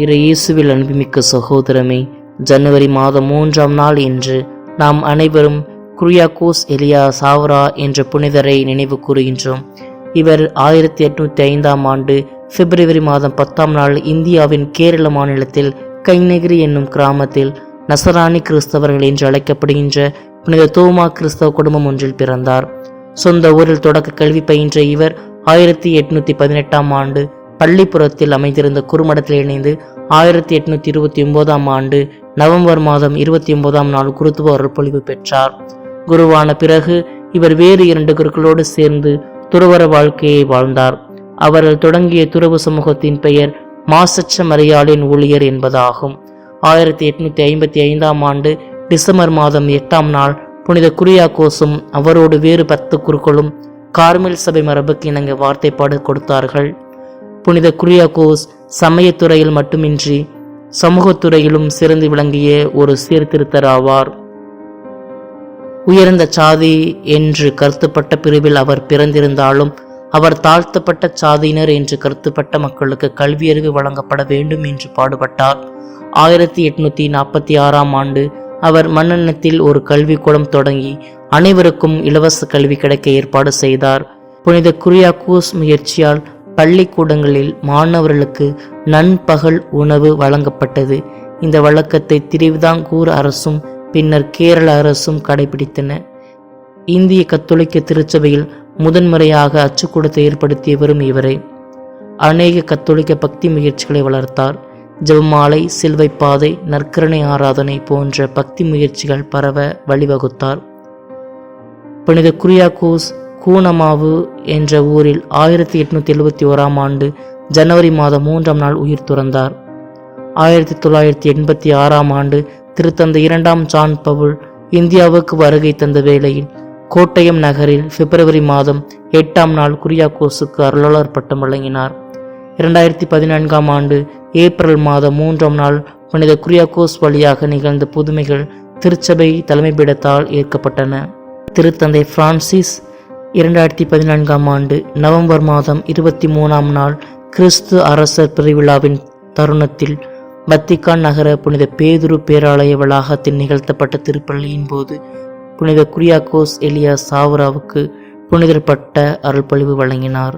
இரு இயேசுவில் அன்புமிக்க சகோதரமே ஜனவரி மாதம் மூன்றாம் நாள் இன்று நாம் அனைவரும் குரியாகோஸ் எலியா சாவரா என்ற புனிதரை நினைவு கூறுகின்றோம். இவர் ஆயிரத்தி எட்நூத்தி ஐந்தாம் ஆண்டு பிப்ரவரி மாதம் பத்தாம் நாள் இந்தியாவின் கேரள மாநிலத்தில் கைநகிரி என்னும் கிராமத்தில் நசராணி கிறிஸ்தவர்கள் என்று அழைக்கப்படுகின்ற புனித தோமா கிறிஸ்தவ குடும்பம் ஒன்றில் பிறந்தார். சொந்த ஊரில் தொடக்க கல்வி பயின்ற இவர் ஆயிரத்தி எட்நூத்தி பதினெட்டாம் ஆண்டு பள்ளிப்புறத்தில் அமைந்திருந்த குறுமடத்தில் இணைந்து ஆயிரத்தி எட்நூத்தி இருபத்தி ஒன்பதாம் ஆண்டு நவம்பர் மாதம் இருபத்தி ஒன்பதாம் நாள் குருத்துவ அருள்பொழிவு பெற்றார். குருவான பிறகு இவர் வேறு இரண்டு குருக்களோடு சேர்ந்து துறவர வாழ்க்கையை வாழ்ந்தார். அவர்கள் தொடங்கிய துறவு சமூகத்தின் பெயர் மாசற்ற மரியாளின் ஊழியர் என்பதாகும். ஆயிரத்தி எட்நூத்தி ஐம்பத்தி ஐந்தாம் ஆண்டு டிசம்பர் மாதம் எட்டாம் நாள் புனித குரியாக்கோசும் அவரோடு வேறு பத்து குருக்களும் கார்மெல் சபை மரபுக்கு இணங்க வார்த்தைப்பாடு கொடுத்தார்கள். புனித குரியாகோஸ் சமயத்துறையில் மட்டுமின்றி சமூகத்துறையிலும் சிறந்து விளங்கிய ஒரு சீர்திருத்தர் ஆவார் உயர்ந்த சாதி என்று கருத்துப்பட்ட பிரிவில் அவர் பிறந்திருந்தாலும் அவர் தாழ்த்தப்பட்ட சாதியினர் என்று கருத்துப்பட்ட மக்களுக்கு கல்வியறிவு வழங்கப்பட வேண்டும் என்று பாடுபட்டார். ஆயிரத்தி எட்நூத்தி நாற்பத்தி ஆறாம் ஆண்டு அவர் மன்னனத்தில் ஒரு கல்விக்கூடம் தொடங்கி அனைவருக்கும் இலவச கல்வி கிடைக்க ஏற்பாடு செய்தார். புனித குரியாக்கூஸ் முயற்சியால் பள்ளிக்கூடங்களில் மாணவர்களுக்கு நண்பகல் உணவு வழங்கப்பட்டது. இந்த வழக்கத்தை திருவிதாங்கூர் அரசும் பின்னர் கேரள அரசும் கடைபிடித்தன. இந்திய கத்தோலிக்க திருச்சபையில் முதன்முறையாக அச்சுக்கூடத்தை ஏற்படுத்தியவரும் இவரே. அநேக கத்தோலிக்க பக்தி முயற்சிகளை வளர்த்தார். ஜெபமாலை சில்வை பாதை நற்கரணை ஆராதனை போன்ற பக்தி முயற்சிகள் பரவ வழிவகுத்தார். புனித குரியாக்கோஸ் கூனமாவு என்ற ஊரில் ஆயிரத்தி எட்நூத்தி எழுபத்தி ஓராம் ஆண்டு ஜனவரி மாதம் மூன்றாம் நாள் உயிர் துறந்தார். ஆயிரத்தி தொள்ளாயிரத்தி எண்பத்தி ஆறாம் ஆண்டு திருத்தந்தை இரண்டாம் ஜான் பவுல் இந்தியாவுக்கு வருகை தந்த வேளையில் கோட்டயம் நகரில் பிப்ரவரி மாதம் எட்டாம் நாள் குரியாக்கோசுக்கு அருளாளர் பட்டம் வழங்கினார். இரண்டாயிரத்தி பதினான்காம் ஆண்டு ஏப்ரல் மாதம் மூன்றாம் நாள் புனித குரியாக்கோஸ் வழியாக நிகழ்ந்த புதுமைகள் திருச்சபை தலைமைப்பிடத்தால் ஏற்கப்பட்டன. திருத்தந்தை பிரான்சிஸ் இரண்டாயிரத்தி பதினான்காம் ஆண்டு நவம்பர் மாதம் இருபத்தி மூணாம் நாள் கிறிஸ்து அரசர் பிரிவிழாவின் தருணத்தில் வத்திக்கான் நகர புனித பேதுரு பேராலய வளாகத்தில் நிகழ்த்தப்பட்ட திருப்பள்ளியின் போது புனித குரியாக்கோஸ் எலியா சாவுராவுக்கு புனிதர்பட்ட அருள்பொழிவு வழங்கினார்.